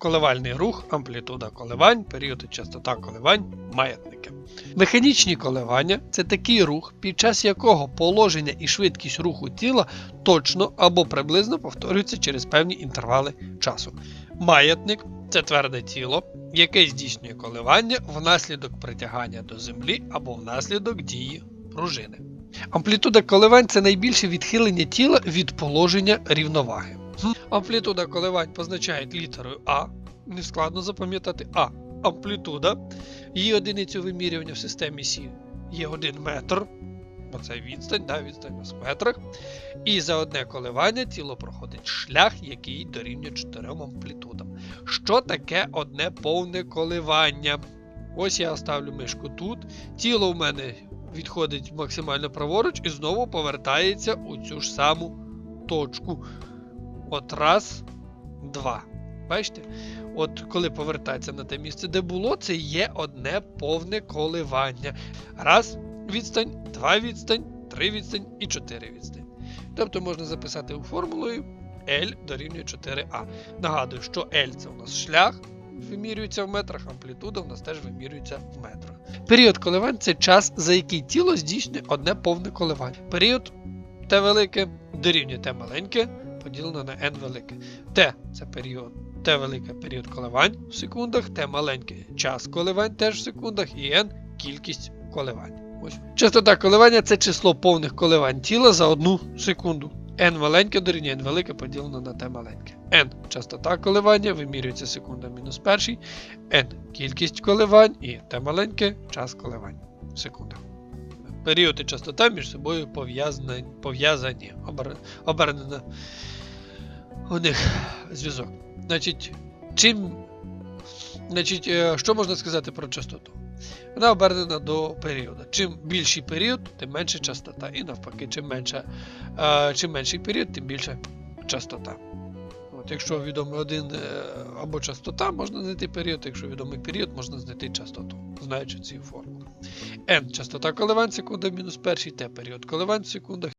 коливальний рух, амплітуда коливань, період і частота коливань, маятники. Механічні коливання це такий рух, під час якого положення і швидкість руху тіла точно або приблизно повторюються через певні інтервали часу. Маятник це тверде тіло, яке здійснює коливання внаслідок притягання до землі або внаслідок дії пружини. Амплітуда коливань це найбільше відхилення тіла від положення рівноваги. Амплітуда коливань позначають літерою А. Не складно запам'ятати А. Амплітуда. Її одиницю вимірювання в системі Сі є 1 метр. Бо це відстань, да, відстань у метрах. І за одне коливання тіло проходить шлях, який дорівнює 4 амплітудам. Що таке одне повне коливання? Ось я ставлю мишку тут. Тіло в мене відходить максимально праворуч і знову повертається у цю ж саму точку. От раз, два. Бачите? От коли повертається на те місце, де було, це є одне повне коливання. Раз відстань, два відстань, три відстань і чотири відстань. Тобто можна записати формулою L дорівнює 4А. Нагадую, що L це у нас шлях, вимірюється в метрах, амплітуда у нас теж вимірюється в метрах. Період коливань це час, за який тіло здійснює одне повне коливання. Період Т велике дорівнює Т маленьке, поділено на n велике. Т це період. Т велике період коливань в секундах, Т маленьке час коливань теж в секундах і n кількість коливань. Ось. Частота коливання це число повних коливань тіла за одну секунду. n маленьке дорівнює n велике поділено на t маленьке. n частота коливання вимірюється секунда мінус перший, n кількість коливань і t маленьке час коливань в секундах. Період і частота між собою пов'язані, пов'язані обер- обернено у них зв'язок. Значить, чим, значить, е, що можна сказати про частоту? Вона обернена до періоду. Чим більший період, тим менша частота. І навпаки, чим, менша, е, чим менший період, тим більша частота. От, якщо відомий один е, або частота, можна знайти період, якщо відомий період, можна знайти частоту, знаючи ці формули. n частота коливань секунда мінус перший, t період коливань в секундах.